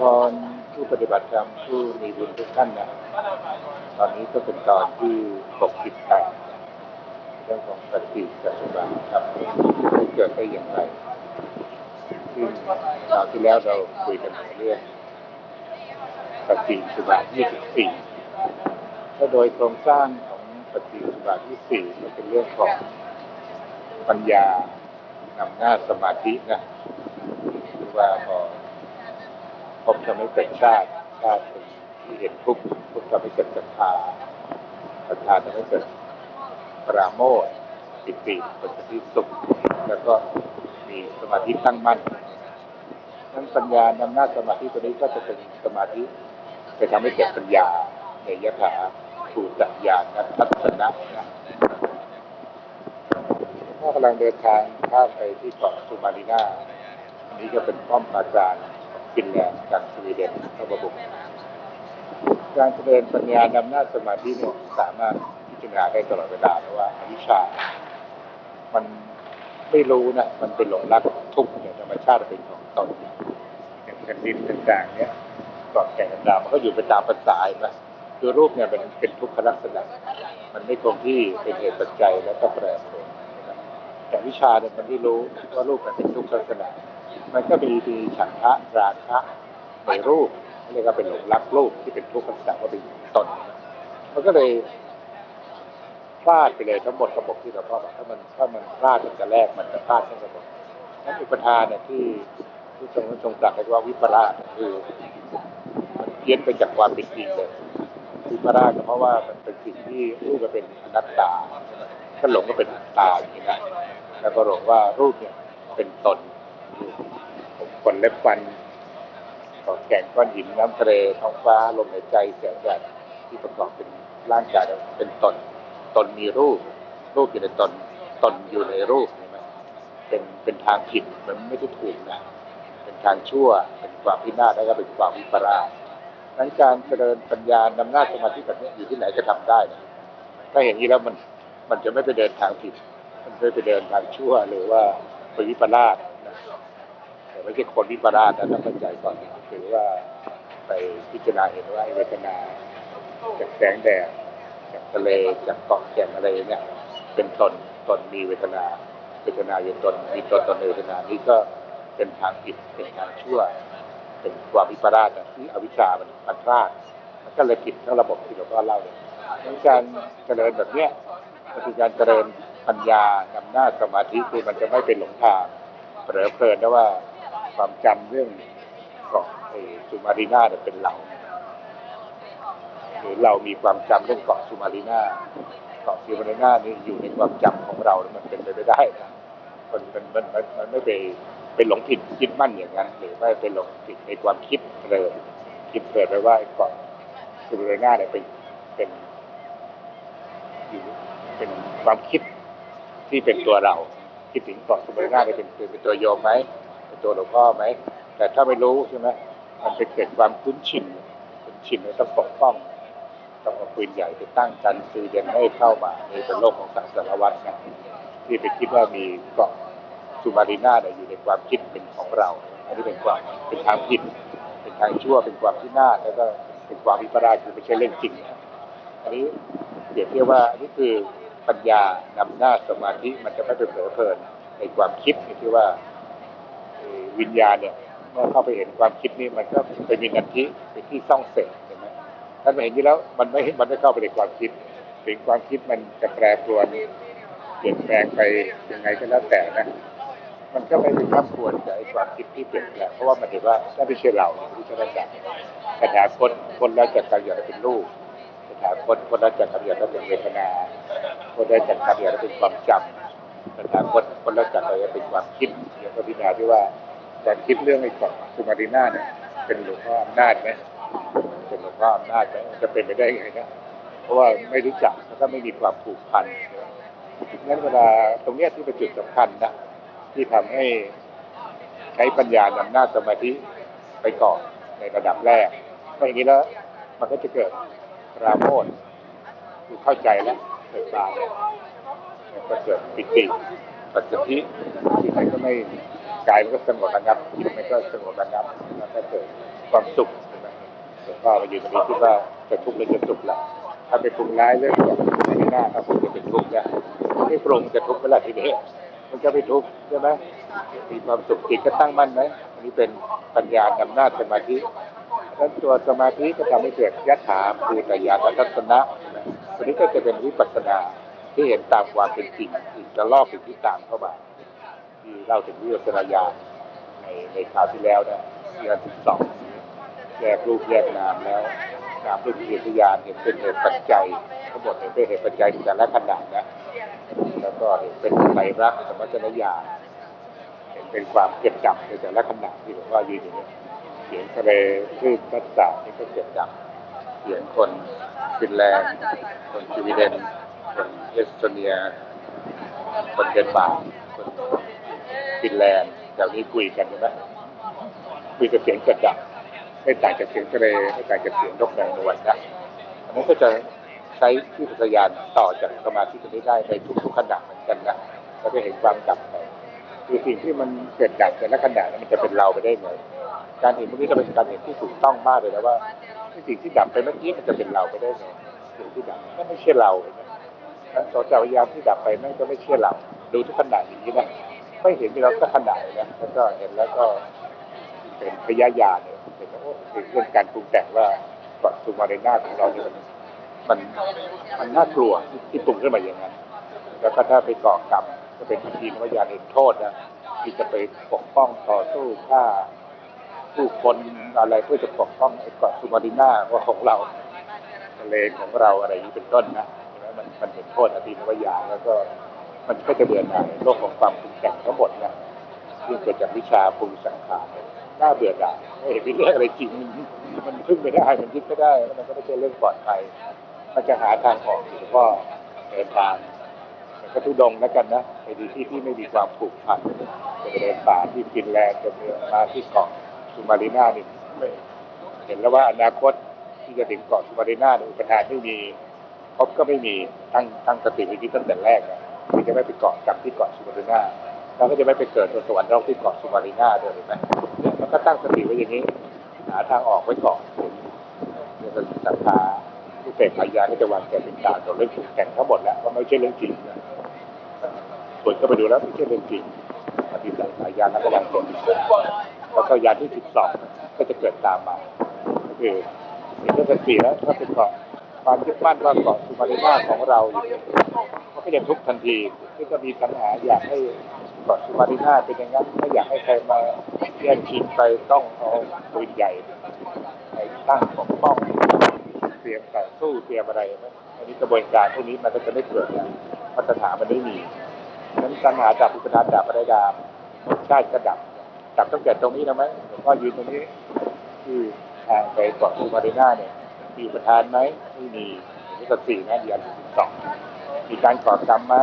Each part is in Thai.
พรผู้ปฏิบัติธรรมผู้มีบุญทุกท่านนะตอนนี้ก็เป็นตอนที่68เรื่องของปฏิสัมพันธ์ครับเกิดได้อย่างไรซึ่งคราวที่แล้วเราคุยกันในเรื่องปฏิสุบาท24ถ้าโดยโครงสร้างของปฏิสุบาท24มันเป็นเรื่องของปัญญานำหน้าสมาธินะคือว่าพอ พบทำให้เกิดชาติชาติที่เห็นทุกข์ทุกข์ทำให้เกิดศรัทธาศรัทธาทำให้เกิดปราโมทปิติปัสสติสุข แล้วก็มีสมาธิตั้งมั่นนั้นปัญญานำหน้าสมาธิตัวนี้ก็จะเป็นสมาธิจะทำให้เกิดปัญญาในยถาภูตญาณนัทัศนะนะถ้ากำลังเดินทางข้ามไปที่เกาะสุมารินาอันนี้ก็เป็นป้อมปราการของ ฟินแลนด์จากสวีเดนเข้ามาบุกการเจริญปัญญานำหน้าสมาธิเนี่ยสามารถพิจารณาได้ตลอดเวลาเพราะว่าอวิชชา มันไม่รู้นะ มันเป็นหลงรักทุกข์เนี่ยธรรมชาติเป็นของตนอย่างแผ่นดินต่างๆเนี่ยเกาะแก่งต่างๆมันก็อยู่ไปตามภาษาเห็นไหมคือรูปเนี่ยมันเป็นทุกขลักษณะ มันไม่คงที่เป็นเหตุปัจจัยแล้วก็แปรปรวนแต่วิชาเนี่ยมันไม่รู้ว่ารูปมันเป็นทุกขลักษณะ มันก็มีมีฉันทะราคะในรูปเรียกว่าเป็นหลงรักรูปที่เป็นทุกข์ลักษณะว่าเป็นตนมันก็เลยพลาดไปเลยทั้งหมดระบบที่เราพ่อบอกถ้ามันถ้ามันพลาดมันจะแรกมันจะพลาดทั้งระบบนั้นอุปทานเนี่ยที่ที่ทรงทรงตรัสเรียกว่าวิปลาสคือมันเพี้ยนไปจากความเป็นจริงเลยวิปลาสก็เพราะว่ามันเป็นสิ่งที่รูปมันเป็นอนัตตาถ้าหลงก็เป็นอัตตาอย่างนี้นะแล้วก็หลงว่ารูปเนี่ยเป็นตน ขนเล็บฟันของแก่งก้อนหินน้ำทะเลท้องฟ้าลมหายใจเสียงแดดที่ประกอบเป็นร่างกายเป็นตน ตนมีรูป รูปอยู่ในตน ตนอยู่ในรูปเห็นไหมเป็นเป็นทางผิดมันไม่ได้ถูกนะเป็นทางชั่วเป็นความพินาศแล้วก็เป็นความวิปลาสนั้นการเจริญปัญญานำหน้าสมาธิแบบนี้อยู่ที่ไหนก็ทำได้นะถ้าเห็นนี้แล้วมันมันจะไม่ไปเดินทางผิด มันไม่ไปเดินทางชั่วหรือว่าไปวิปลาส ไม่ใช่คนวิปลาสนะต้องเข้าใจก่อนหรือว่าไปพิจารณาเห็นว่าเวทนาจากแสงแดดจากทะเลจากเกาะแก่งอะไรเนี่ยเป็นตนตนมีเวทนาเวทนาอยู่ตนมีตนตนเวทนานี้ก็เป็นทางผิดเป็นทางชั่ว เป็นความวิปลาสที่อวิชชามันมันพลาดมันก็เลยผิดทั้งระบบที่หลวงพ่อเล่าเลยการเจริญแบบเนี้ยก็คือการเจริญปัญญานำหน้าสมาธิคือมันจะไม่เป็นหลงทางเผลอเพลินนะว่า ความจำเรื่องเกาะไอ้สุมารีนาเป็นเราหรือเรามีความจำเรื่องเกาะสุมารีนาเกาะสุมารีนานี่อยู่ในความจำของเราแล้วมันเป็นไปไม่ได้นะมันมันมันมันไม่ไปเป็นหลงผิดคิดมั่นอย่างนั้นหรือว่าเป็นหลงผิดในความคิดเลยคิดเกิดไปว่าเกาะสุมารีนาเนี่ยเป็นเป็นอยู่เป็นความคิดที่เป็นตัวเราคิดถึงเกาะสมุยนาเนี่ยเป็นเป็นตัวโยมไหม ตัวหลวงพ่อไหม แต่ถ้าไม่รู้ใช่ไหมมันไปเกิดความคุ้นชิน คุ้นชินแล้วต้องปกป้อง ต้องเอาปืนใหญ่ไปตั้งกันคือยังไม่เข้ามาในเป็นโลกของสังสารวัฏนะที่ไปคิดว่ามีเกาะสุมารีนาเนี่ยอยู่ในความคิดเป็นของเรา อันนี้เป็นความเป็นทางผิด เป็นทางชั่ว เป็นความที่น่าแล้วก็เป็นความวิปลาสคือไม่ใช่เรื่องจริงนะอันนี้เปรียบเทียบว่าอันนี้คือปัญญานำหน้าสมาธิมันจะไม่ไปเผลอเพลินในความคิดที่ว่า วิญญาณเนี่ยเมื่อเข้าไปเห็นความคิดนี้มันก็ไปมีนันทิเป็นที่ซ่องเสร็จเห็นไหมท่านมาเห็นนี้แล้วมันไม่มันไม่เข้าไปในความคิด ถึงความคิดมันจะแปรปรวนเปลี่ยนแปลงไปยังไงก็แล้วแต่นะ มันก็ไม่เป็นข้ามควรกับไอ้ความคิดที่เปลี่ยนแปลงเพราะว่ามันเห็นว่าถ้าไม่ใช่เราที่จะได้จากคาถาคนคนแล้วจากการอยากเป็นลูกคาถาคนคนแล้วจากการอยากเป็นเวทนา คนได้จากการเรียนเป็นความจำ ต่ทาคนคนละจากอะไรเป็นความคิดอย่างพระพินาที่ว่าการคิดเรื่องไอ้ของสุมารินาเนี่ยเป็นหลวงพ่ออำนาจไหมเป็นหลวงพ่ออำนาจไหมจะเป็นไปได้ยังไงนะเพราะว่าไม่รู้จักแล้วก็ไม่มีความผูกพันงั้นเวลาตรงเนี้ยที่เป็นจุดสำคัญนะที่ทำให้ใช้ปัญญานำหน้าสมาธิไปก่อนในระดับแรกเพราะอย่างนี้แล้วมันก็จะเกิดราโมทคือเข้าใจแล้วเกิดบาแล้ว ก็เกิดปิติปัสสธิที่ไหนก็ไม่กายมันก็สงบระงับจิตมันก็สงบระงับแล้วก็เกิดความสุขใช่ไหลวงพ่อมาอยู่ตรงนี้คิดว่าจะทุกข์หรือจะสุขละถ้าไปปรุงร้ายเรื่องของไม่น่าถ้าผมจะเป็นทุกข์แล้วไม่ปรุงจะทุกข์เวลาทีนี้มันก็ไม่ทุกข์ใช่ไหมมีความสุขจิตก็ตั้งมั่นไหมอันนี้เป็นปัญญานำหน้าจสมาธิแล้วตัวสมาธิก็ทำให้เกิดยัตถาภูตยานทัศนะตัวนี้ก็จะเป็นวิปัสสนา ที่เห็นตามความเป็นจริงอีกจะลอกสิ่งที่ตามเข้ามาที่เล่าถึงวิปัสสนญาในในคราวที่แล้วนะเดือนที่สองแยกรูปแยกนามแล้วนามรูปเหตุญาณเห็นเป็นเหตุปัจจัยทั้งหมดเห็นเป็นเหตุปัจจัยในแต่ละขณะนะแล้วก็เห็นเป็นไตรลักษณ์สมัจนญาเห็นเป็นความเกิดดับในแต่ละขณะที่หลวงพ่อยืนอยู่เนี่ยเสียงทะเลคลื่นพัดสานี่ก็เกิดดับเสียงคนฟินแลนด์คนสวีเดน คนเอสโตเนีย คนเดนมาร์กคนฟินแลนด์แถวนี้คุยกันใช่ไหมคุยกับเสียงเกิดดับไม่ต่างจากเสียงทะเลไม่ต่างจากเสียงนกในนวลนะอันนั้นก็จะใช้ที่ปัญญาณต่อจากสมาธิตรงนี้ได้ในทุกๆขณะเหมือนกันนะเราจะเห็นความดับไปคือสิ่งที่มันเกิดดับแต่ละขนั้นมันจะเป็นเราไปได้ไงการเห็นพวกนี้จะเป็นการเห็นที่ถูกต้องมากเลยนะว่าสิ่งที่ดับไปเมื่อกี้มันจะเป็นเราไปได้ไงสิ่งที่ดับก็ไม่ใช่เรา นะนั้นสตวิญญาณที่ดับไปนั่นก็ไม่ใช่เราดูทุกขณะอย่างนี้นะไม่เห็นเราก็ขณะเลยนะแล้วก็เห็นแล้วก็เป็นพยายาเนี่ยเป็นโอ้เป็นเรื่องการปรุงแต่งว่าก่อนซูมาเรน่าของเราเนี่ยมันมันมันน่ากลัวที่ปรุงขึ้นมาอย่างนั้น แล้วก็ถ้าไปก่อกรรมก็เป็นทีนวิญญาณเห็นโทษนะที่จะไปปกป้องต่อสู้ฆ่าผู้คนอะไรเพื่อจะปกป้องไอ้เกาะซูมาริน่าว่าของเราทะเลของเราอะไรอย่างนี้เป็นต้นนะ มันมันเห็นโทษอดีตวิญญาณแล้วก็มันก็จะเบื่อหน่ายโลกของความปรุงแต่งทั้งหมดนะที่เกิดจากวิชาปรุงสังขารน่าเบื่อหน่ายไม่เห็นมีเรื่องอะไรจริง มันพึ่งไม่ได้มันยึดไม่ได้มันก็ไม่ใช่เรื่องปลอดภัยมันจะหาทางออกหรือว่าเดินทางมันก็ทุดงแล้วกันนะไปดีที่ที่ไม่มีความผูกพันจะไปเดินป่าที่ฟินแลนด์จะเดินมาที่เกาะซูมาริน่านี่ไม่เห็นแล้วว่าอนาคตที่จะถึงเกาะซูมาริน่าเนี่ยอุปทานไม่มี บก็ไม่มีตั้งตั้งสติไว้ที่ตั้งแต่แรกนะที่จะไม่ไปเกาะกับที่เกาะซูมารินาแล้วก็จะไม่ไปเกิดบนสวรรค์นรกที่เกาะซูมารินาด้วยเห็นไหมมันก็ตั้งสติไว้อย่างนี้ หาทางออกไว้ก่อนเนี่ยเป็นศรัทธาผู้เสกพยานก็จะวางแผนเป็นการต่อเรื่องถูกแต่งทั้งหมดแล้วว่าไม่ใช่เรื่องจริงนะผลก็ไปดูแล้วไม่ใช่เรื่องจริงปฏิบัติพยาแล้วก็วางแผนแล้วก็ยาที่สิบสองก็จะเกิดตามมาคือเห็นเรื่องสติแล้วถ้าเป็นเกาะ ความยึดมั่นว่าเกาะสุมารินาของเราอยู่เนี่ยมันก็ยังทุกทันทีที่ก็มีปัญหาอยากให้เกาะสุมารินาเป็นอย่างนั้นไม่อยากให้ใครมาแย่งชิงไปต้องเอาปืนใหญ่ไปตั้งปกป้องเตรียมต่อสู้เตรียมอะไรนะอันนี้กระบวนการพวกนี้มันก็จะไม่เกิดนะมาตรฐานมันไม่มีนั้นปัญหาดับอุปทานดับอะไรดับรสชาติก็ดับดับตั้งแต่ตรงนี้นะไหมหลวงพ่อยืนตรงนี้ที่ทางไปเกาะสุมารินาเนี่ย มีอุปทานไหมไม่มีนี่ก็สี่นะเดือนสิบสองมีการก่อกรรมไหม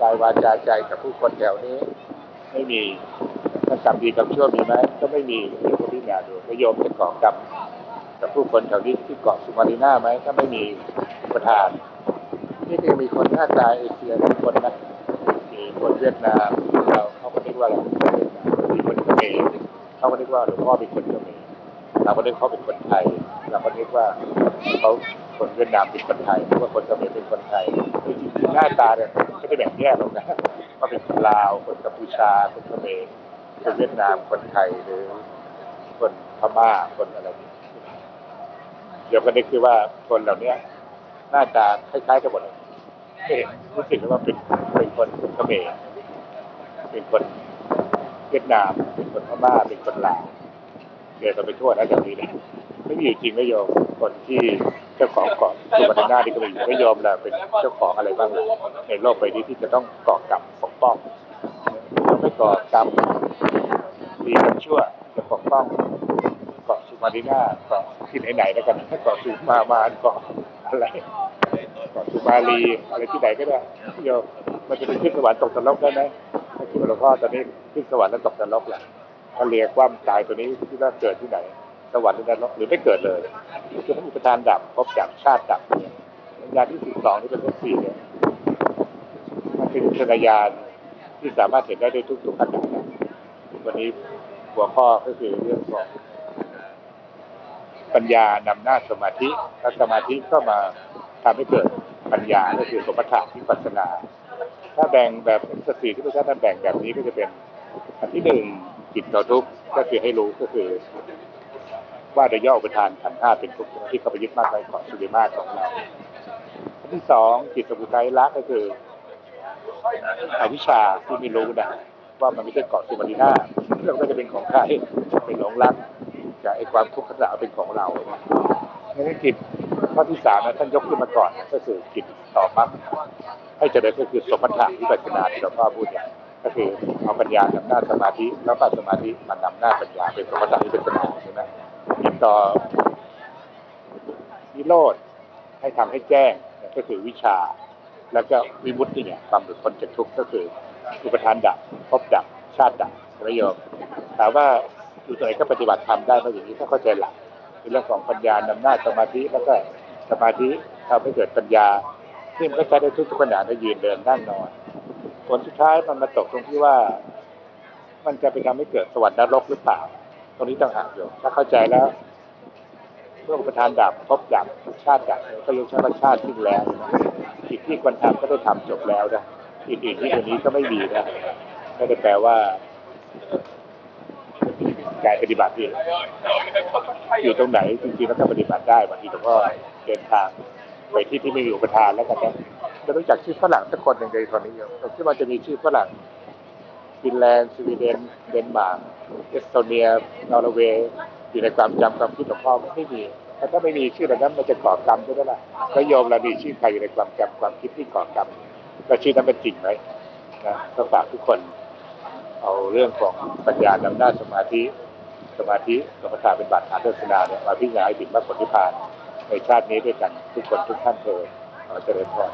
กายวาจาใจกับผู้คนแถวนี้ ไม่มีถ้ากรรมดีกรรมชั่วมีไหมก็ไม่มีเดี๋ยวพพิจารณาดูประโยมจะก่อกรรมกับผู้คนแถวนี้ที่เกาะสุมาริน่าไหมถ้าไม่มีประธาน นี่ก็ยังมีคนหน้าตาเอเชียทุกคนนะมีคนเวียดนามเราเขาก็นึกว่าเราเป็นคนเวียดนามมีคนเขมรเขาก็นึกว่าหลวงพ่อเป็นคนเขมร เราก็นึกเขาเป็นคนไทย เราก็นึกว่าเขาคนเวียดนามเป็นคนไทยหรือว่าคนเขมรเป็นคนไทยจริงๆหน้าตาเนี่ยไม่ได้แบ่งแยกหรอกนะว่าเป็นคนลาว คนกัมพูชา คนเขมรคนเวียดนาม คนไทยหรือ คนพม่า คนอะไรนี่เดี๋ยวก็นึกคือว่าคนเหล่านี้หน้าตาคล้ายๆกันหมดเลยรู้สึกว่าเป็นเป็นคนเขมรเป็นคนเวียดนาม เป็นคนพม่า เป็นคนลาว เดินกันไปทั่วนะแถวนี้นะไม่มีอยู่จริงไม่ยอมคนที่เจ้าของเกาะสุวรรณนาที่ก็ไม่อยู่ไม่ยอมแหละเป็นเจ้าของอะไรบ้างล่ะในโลกใบนี้ที่จะต้องก่อกรรมปกป้องถ้าไม่ก่อกรรมดีกับชั่วจะปกป้องเกาะสุมาริน่าเกาะที่ไหนๆแล้วกันถ้าเกาะสุมามานเกาะอะไรเกาะสุมาลีอะไรที่ไหนก็ได้ไม่ยอมมันจะไปขึ้นสวรรค์ตกนรกได้ไหมถ้าคิดว่าหลวงพ่อตอนนี้ขึ้นสวรรค์แล้วตกนรกแหละ ทะเลคว่ำตายตัวนี้ที่ว่าเกิดที่ไหนสวรรค์หรือนรกหรือไม่เกิดเลยคือถ้ามีประธานดับพบจากชาติดับเนี่ยสัญญาณที่สิบสองที่เป็นเลขสี่เนี่ยมันเป็นสัญาณที่สามารถเห็นได้ด้วยทุกทุกขณะนะวันนี้หัวข้อก็คือเรื่องของปัญญานำหน้าสมาธิและสมาธิก็มาทำให้เกิดปัญญาก็คือสมถะวิปัสนา ถ้าแบ่งแบบสติที่พระเจ้าท่านแบ่งแบบนี้ก็จะเป็นอันที่หนึ่ง จิตต่อทุกข์ก็คือให้รู้ก็คือ ว่าโดยย่ออุปทานขันธ์ห้าเป็นทุกข์ที่เขาไปยึดมากไปของสุริมาของเราที่สองจิตสมุทัยละก็คืออวิชชาที่ไม่รู้นะว่ามันไม่ใช่เกาะสุมาริน่าเรื่องก็จะเป็นของใครเป็นหลงรักจากไอ้ความทุกข์ขณะเป็นของเราในจิตข้อที่สามนะท่านยกขึ้นมาก่อนก็คือจิตต่อมรรคให้เจริญก็คือสมถะวิปัสสนาที่เราพ่อพูดเนี่ย ก็คือเอาปัญญานำหน้าสมาธิแล้วก็สมาธิมันนำหน้าปัญญาเป็นสมถะวิปัสสนาใช่ไหมจิตต่อนิโรธให้ทำให้แจ้งก็คือวิชา แล้วก็วิมุตติเนี่ยความหลุดพ้นจากทุกข์ก็คืออุปทานดับภพดับชาติดับประโยชน์ถามว่าอยู่ตรงไหนก็ปฏิบัติทำได้ไหมอย่างนี้ถ้าเข้าใจหลักคือเรื่องของปัญญานำหน้าสมาธิแล้วก็สมาธิทำให้เกิดปัญญาที่มันก็ใช้ได้ทุกทุกขณะได้ยืนเดินนั่งนอน ลสุดท้ายมันมาตกตรงที่ว่า มันจะไปทำให้เกิดสวรรค์นรกหรือเปล่า ตรงนี้ต้องหากอยู่ถ้าเข้าใจแล้วเมื่ออุปทานดับภพดับชาติดับก็ยกชาติชาติทิ้งแล้วนะสิ่งที่ควรทำก็ได้ทำจบแล้วนะอื่นๆที่ตรงนี้ก็ไม่มีนะไม่ได้แปลว่าการปฏิบัติที่อยู่ตรงไหนจริงๆแล้วก็ปฏิบัติได้บางทีหลวงพ่อเดินทางไปที่ที่ไม่มีอุปทานแล้วกันนะ จะรู้จักชื่อฝรั่งสักคนหนึ่งในตอนนี้อยู่ผมคิดว่าจะมีชื่อฝรั่งฟินแลนด์สวีเดนเดนมาร์กเอสโตเนียนอร์เวย์อยู่ในความจำความคิดของพ่อไม่มีแต่ถ้าไม่มีชื่อเหล่านั้นมันจะก่อกรรมด้วยล่ะแล้วโยมเรามีชื่อใครอยู่ในความจำความคิดที่ก่อกรรมแล้วชื่อนั้นเป็นจริงไหมนะก็ฝากทุกคน เอาเรื่องของปัญญานำหน้าสมาธิสมาธิสมถะเป็นบาดฐานเทศนาเนี่ยมาพิจารณาให้ถึงมรรคผลนิพพานในชาตินี้ด้วยกันทุกคนทุกท่านเถิดขอเจริญพร